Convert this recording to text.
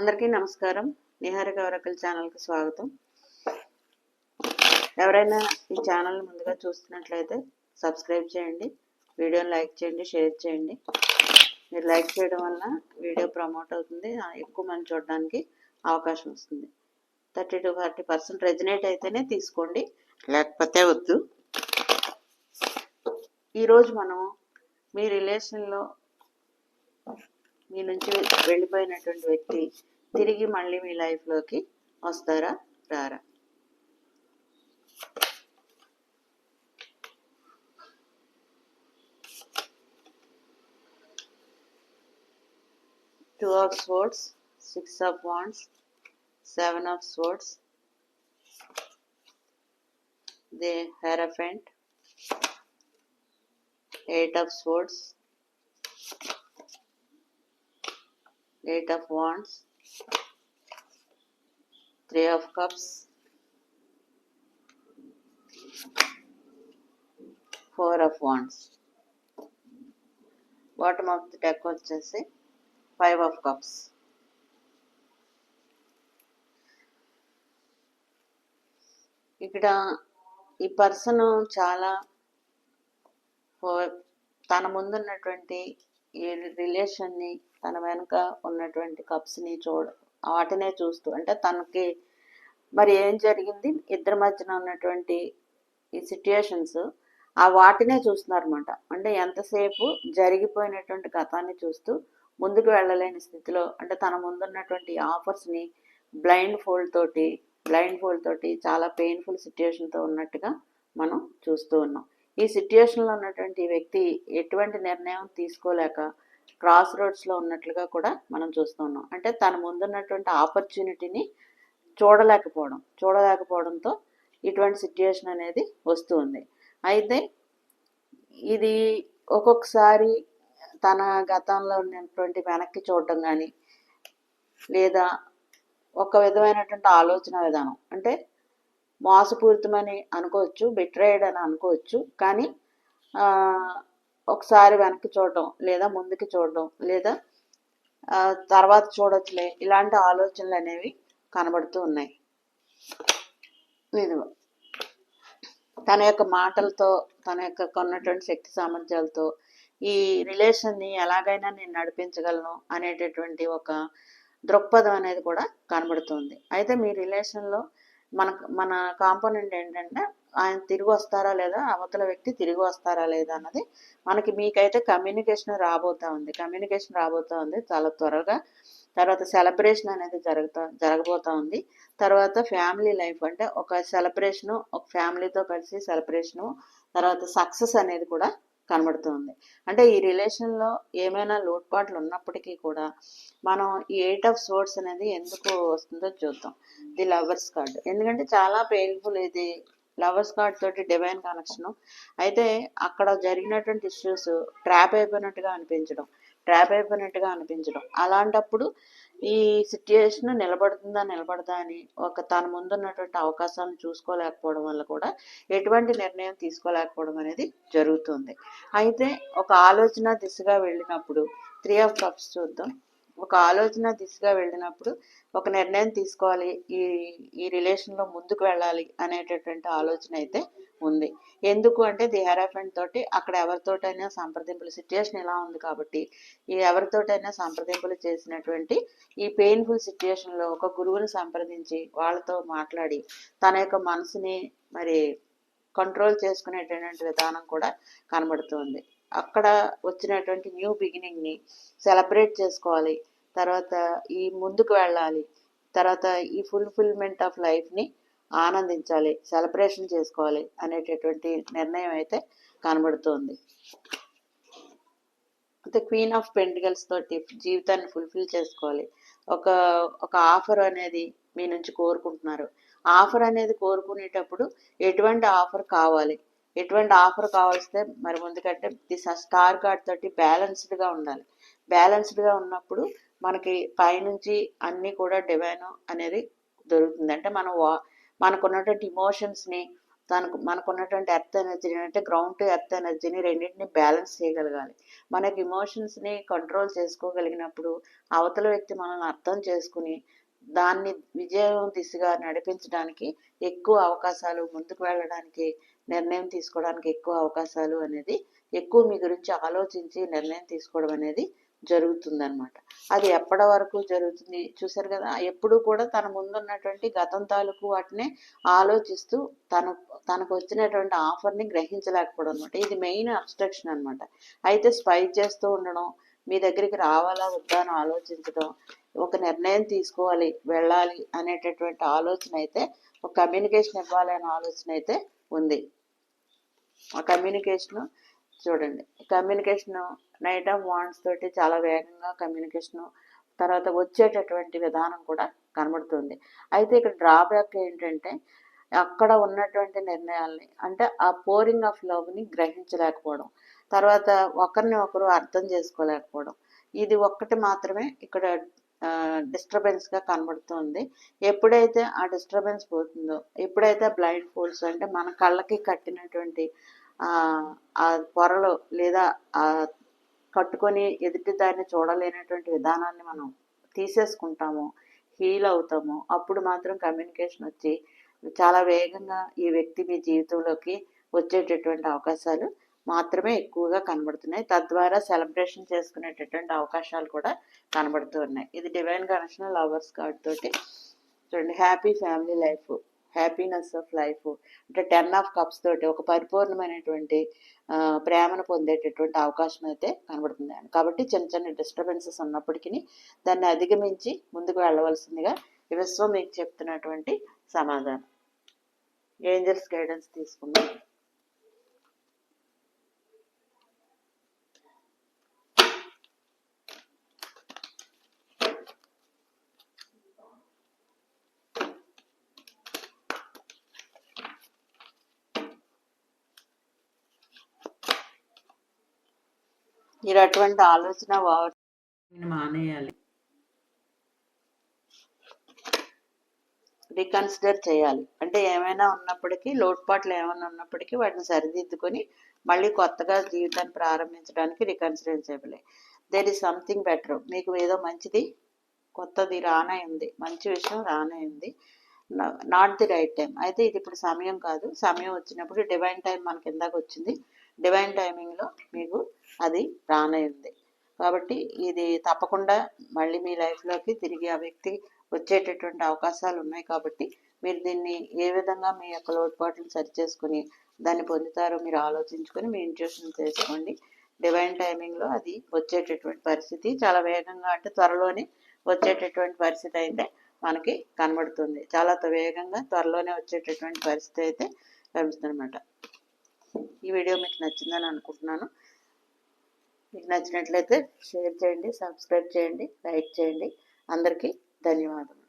అందరికీ నమస్కారం. నిహారిక వరకల్ ఛానల్కి స్వాగతం. ఎవరైనా ఈ ఛానల్ ముందుగా చూస్తున్నట్లయితే సబ్స్క్రైబ్ చేయండి వీడియోని లైక్ చేయండి షేర్ చేయండి. మీరు లైక్ చేయడం వల్ల వీడియో ప్రమోట్ అవుతుంది. ఎక్కువ మంది చూడడానికి అవకాశం వస్తుంది. Thirty to forty percent resonate అయితేనే తీసుకోండి లేకపోతే వద్దు. ఈరోజు మనం మీ రిలేషన్లో మీ నుంచి వెళ్ళిపోయినటువంటి వ్యక్తి తిరిగి మళ్ళీ మీ లైఫ్లోకి వస్తారా? రారా? Two of swords six of wands seven of swords the hierophant eight of swords eight of wands three of cups four of wands bottom of the deck వచ్చేసి ఫైవ్ ఆఫ్ కప్స్ ఇక్కడ ఈ పర్సన్ చాలా తన ముందున్నటువంటి ఈ రిలేషన్ని తన వెనుక ఉన్నటువంటి కప్స్ని చూడ వాటినే చూస్తూ అంటే తనకి మరి ఏం జరిగింది? ఇద్దరి మధ్యన ఉన్నటువంటి ఈ సిట్యుయేషన్స్ ఆ వాటినే చూస్తున్నారు అనమాట అంటే ఎంతసేపు జరిగిపోయినటువంటి గతాన్ని చూస్తూ ముందుకు వెళ్ళలేని స్థితిలో అంటే తన ముందున్నటువంటి ఆఫర్స్ని బ్లైండ్ ఫోల్డ్ తోటి బ్లైండ్ ఫోల్డ్ తోటి చాలా పెయిన్ఫుల్ సిట్యుయేషన్తో ఉన్నట్టుగా మనం చూస్తూ ఉన్నాం. ఈ సిట్యుయేషన్లో ఉన్నటువంటి వ్యక్తి ఎటువంటి నిర్ణయం తీసుకోలేక క్రాస్ రోడ్స్లో ఉన్నట్లుగా కూడా మనం చూస్తున్నాం అంటే తన ముందున్నటువంటి ఆపర్చునిటీని చూడలేకపోవడం చూడలేకపోవడంతో ఇటువంటి సిట్యుయేషన్ అనేది వస్తుంది అయితే ఇది ఒక్కొక్కసారి తన గతంలో ఉన్నటువంటి వెనక్కి చూడటం కానీ లేదా ఒక విధమైనటువంటి ఆలోచన విధానం అంటే మోసపూరితమని అనుకోవచ్చు బిట్రేయడ్ అని అనుకోవచ్చు. కానీ ఒకసారి వెనక్కి చూడటం లేదా ముందుకు చూడటం లేదా తర్వాత చూడొచ్చులే. ఇలాంటి ఆలోచనలు అనేవి కనబడుతూ ఉన్నాయి. నేను తన యొక్క మాటలతో తన యొక్క కొన్నటువంటి శక్తి సామర్థ్యాలతో ఈ రిలేషన్ని ఎలాగైనా నేను నడిపించగలను అనేటటువంటి ఒక దృక్పథం అనేది కూడా కనబడుతుంది అయితే మీ రిలేషన్లో మన మన కాంపోనెంట్ ఏంటంటే ఆయన తిరిగి వస్తారా లేదా అవతల వ్యక్తి తిరిగి వస్తారా లేదా అన్నది మనకి మీకైతే కమ్యూనికేషన్ రాబోతా ఉంది. కమ్యూనికేషన్ రాబోతా ఉంది. చాలా త్వరగా. తర్వాత సెలబ్రేషన్ అనేది జరుగుతా జరగబోతా ఉంది. తర్వాత ఫ్యామిలీ లైఫ్ అంటే ఒక సెలబ్రేషను ఒక ఫ్యామిలీతో కలిసి సెలబ్రేషను తర్వాత సక్సెస్ అనేది కూడా కనబడుతుంది. అంటే ఈ రిలేషన్లో ఏమైనా లోటుపాట్లు ఉన్నప్పటికీ కూడా మనం ఈ ఎయిట్ ఆఫ్ సోర్స్ అనేది ఎందుకు వస్తుందో చూద్దాం. The lovers card. ఎందుకంటే చాలా పెయిన్ఫుల్ ఇది. లవర్స్ కార్డ్ తోటి డివైన్ కనెక్షన్ అయితే అక్కడ జరిగినటువంటి ఇష్యూస్ ట్రాప్ అయిపోయినట్టుగా అనిపించడం ట్రాప్ అయిపోయినట్టుగా అనిపించడం. అలాంటప్పుడు ఈ సిచ్యుయేషన్ నిలబడుతుందా నిలబడదా అని ఒక తన ముందున్నటువంటి అవకాశాలను చూసుకోలేకపోవడం వల్ల కూడా ఎటువంటి నిర్ణయం తీసుకోలేకపోవడం అనేది జరుగుతుంది. అయితే ఒక ఆలోచన దిశగా వెళ్ళినప్పుడు త్రీ ఆఫ్ కప్స్ చూద్దాం. ఒక ఆలోచన దిశగా వెళ్ళినప్పుడు ఒక నిర్ణయం తీసుకోవాలి ఈ ఈ రిలేషన్లో ముందుకు వెళ్ళాలి అనేటటువంటి ఆలోచన అయితే ఉంది. ఎందుకు అంటే ది హెరాఫెంట్ తోటి అక్కడ ఎవరితోటైనా సంప్రదింపులు సిచ్యుయేషన్ ఇలా ఉంది కాబట్టి ఈ ఎవరితోటైనా సంప్రదింపులు చేసినటువంటి ఈ పెయిన్ఫుల్ సిచ్యుయేషన్లో ఒక గురువుని సంప్రదించి వాళ్ళతో మాట్లాడి తన యొక్క మనసుని మరి కంట్రోల్ చేసుకునేటటువంటి విధానం కూడా కనబడుతుంది. అక్కడ వచ్చినటువంటి న్యూ బిగినింగ్ని సెలబ్రేట్ చేసుకోవాలి. తర్వాత ఈ ముందుకు వెళ్ళాలి. తర్వాత ఈ ఫుల్ఫిల్మెంట్ ఆఫ్ లైఫ్ని ఆనందించాలి సెలబ్రేషన్ చేసుకోవాలి అనేటటువంటి నిర్ణయం అయితే కనబడుతోంది. అయితే క్వీన్ ఆఫ్ పెంటికల్స్ తోటి జీవితాన్ని ఫుల్ఫిల్ చేసుకోవాలి. ఒక ఒక ఆఫర్ అనేది మీ నుంచి కోరుకుంటున్నారు. ఆఫర్ అనేది కోరుకునేటప్పుడు ఎటువంటి ఆఫర్ కావాలి? ఎటువంటి ఆఫర్ కావాల్స్తే మరి ముందుకంటే ది స్టార్ కార్డ్ తోటి బ్యాలెన్స్డ్గా ఉండాలి. బ్యాలెన్స్డ్గా ఉన్నప్పుడు మనకి పైనుంచి అన్నీ కూడా డివైన్ అనేది దొరుకుతుంది. అంటే మనం వా మనకున్నటువంటి ఇమోషన్స్ని తనకు మనకున్నటువంటి ఎర్త్ ఎనర్జీని అంటే గ్రౌండ్ టు ఎర్త్ ఎనర్జీని రెండింటిని బ్యాలెన్స్ చేయగలగాలి. మనకి ఇమోషన్స్ని కంట్రోల్ చేసుకోగలిగినప్పుడు అవతల వ్యక్తి మనల్ని అర్థం చేసుకుని దాన్ని విజయం దిశగా నడిపించడానికి ఎక్కువ అవకాశాలు ముందుకు వెళ్ళడానికి నిర్ణయం తీసుకోవడానికి ఎక్కువ అవకాశాలు అనేది ఎక్కువ మీ గురించి ఆలోచించి నిర్ణయం తీసుకోవడం అనేది జరుగుతుందనమాట అది ఎప్పటి వరకు జరుగుతుంది చూసారు కదా? ఎప్పుడు కూడా తన ముందున్నటువంటి గతం తాలూకు వాటిని ఆలోచిస్తూ తన తనకు వచ్చినటువంటి ఆఫర్ని గ్రహించలేకపోవడం అనమాట ఇది మెయిన్ అబ్స్ట్రక్షన్ అనమాట అయితే స్పై చేస్తూ ఉండడం మీ దగ్గరికి రావాలా వద్దా అని ఆలోచించడం ఒక నిర్ణయం తీసుకోవాలి వెళ్ళాలి అనేటటువంటి ఆలోచన అయితే ఒక కమ్యూనికేషన్ ఇవ్వాలి అనే ఆలోచన అయితే ఉంది. ఆ కమ్యూనికేషన్ చూడండి. కమ్యూనికేషన్ నైట్ ఆఫ్ వాండ్స్ తోటి చాలా వేగంగా కమ్యూనికేషన్ తర్వాత వచ్చేటటువంటి విధానం కూడా కనబడుతుంది. అయితే ఇక్కడ డ్రాబ్యాక్ ఏంటంటే అక్కడ ఉన్నటువంటి నిర్ణయాల్ని అంటే ఆ పోరింగ్ ఆఫ్ లవ్ని గ్రహించలేకపోవడం తర్వాత ఒకరిని ఒకరు అర్థం చేసుకోలేకపోవడం ఇది ఒక్కటి మాత్రమే ఇక్కడ డిస్టర్బెన్స్గా కనబడుతుంది. ఎప్పుడైతే ఆ డిస్టర్బెన్స్ పోతుందో ఎప్పుడైతే బ్లైండ్ ఫోల్స్ అంటే మన కళ్ళకి కట్టినటువంటి ఆ పొరలు లేదా ఆ కట్టుకొని ఎదుటి దాన్ని చూడలేనటువంటి విధానాన్ని మనం తీసేసుకుంటాము హీల్ అవుతాము అప్పుడు మాత్రం కమ్యూనికేషన్ వచ్చి చాలా వేగంగా ఈ వ్యక్తి మీ జీవితంలోకి వచ్చేటటువంటి అవకాశాలు మాత్రమే ఎక్కువగా కనబడుతున్నాయి. తద్వారా సెలబ్రేషన్ చేసుకునేటటువంటి అవకాశాలు కూడా కనబడుతూ ఉన్నాయి. ఇది డివైన్ కనెక్షన్ లవర్స్ కార్డ్ తోటి చూడండి. Happy family life. Happiness of life అంటే టెన్ ఆఫ్ కప్స్ తోటి ఒక పరిపూర్ణమైనటువంటి ప్రేమను పొందేటటువంటి అవకాశం అయితే కనబడుతుంది కాబట్టి చిన్న చిన్న డిస్టర్బెన్సెస్ ఉన్నప్పటికీ దాన్ని అధిగమించి ముందుకు వెళ్ళవలసిందిగా విశ్వం మీకు చెప్తున్నటువంటి సమాధానం. ఏంజల్స్ గైడెన్స్ తీసుకుందాం. మీరు అటువంటి ఆలోచన మానేయాలి. రీకన్సిడర్ చేయాలి. అంటే ఏమైనా ఉన్నప్పటికీ లోటుపాట్లు ఏమైనా ఉన్నప్పటికీ వాటిని సరిదిద్దుకొని మళ్ళీ కొత్తగా జీవితాన్ని ప్రారంభించడానికి రీకన్సిడర్ చేయాలి దేర్ ఇస్ సంథింగ్ బెటర్ మీకు ఏదో మంచిది కొత్తది రానే ఉంది. మంచి విషయం రానే ఉంది. నాట్ ది రైట్ టైం అయితే ఇది ఇప్పుడు సమయం కాదు. సమయం వచ్చినప్పుడు డివైన్ టైం మనకి ఇందాక వచ్చింది. డివైన్ టైమింగ్లో మీకు అది రానయ్యింది. కాబట్టి ఇది తప్పకుండా మళ్ళీ మీ లైఫ్లోకి తిరిగి ఆ వ్యక్తి వచ్చేటటువంటి అవకాశాలు ఉన్నాయి కాబట్టి మీరు దీన్ని ఏ విధంగా మీ యొక్క లోటుపాట్లను సరిచేసుకుని దాన్ని పొందుతారో మీరు ఆలోచించుకొని మీ ఇంట్యూషన్ చేసుకోండి డివైన్ టైమింగ్లో అది వచ్చేటటువంటి పరిస్థితి చాలా వేగంగా అంటే త్వరలోనే వచ్చేటటువంటి పరిస్థితి అయితే మనకి కనబడుతుంది. చాలా వేగంగా త్వరలోనే వచ్చేటటువంటి పరిస్థితి అయితే కనిపిస్తుంది అనమాట ఈ వీడియో మీకు నచ్చిందని అనుకుంటున్నాను. మీకు నచ్చినట్లయితే షేర్ చేయండి సబ్స్క్రైబ్ చేయండి లైక్ చేయండి. అందరికీ ధన్యవాదాలు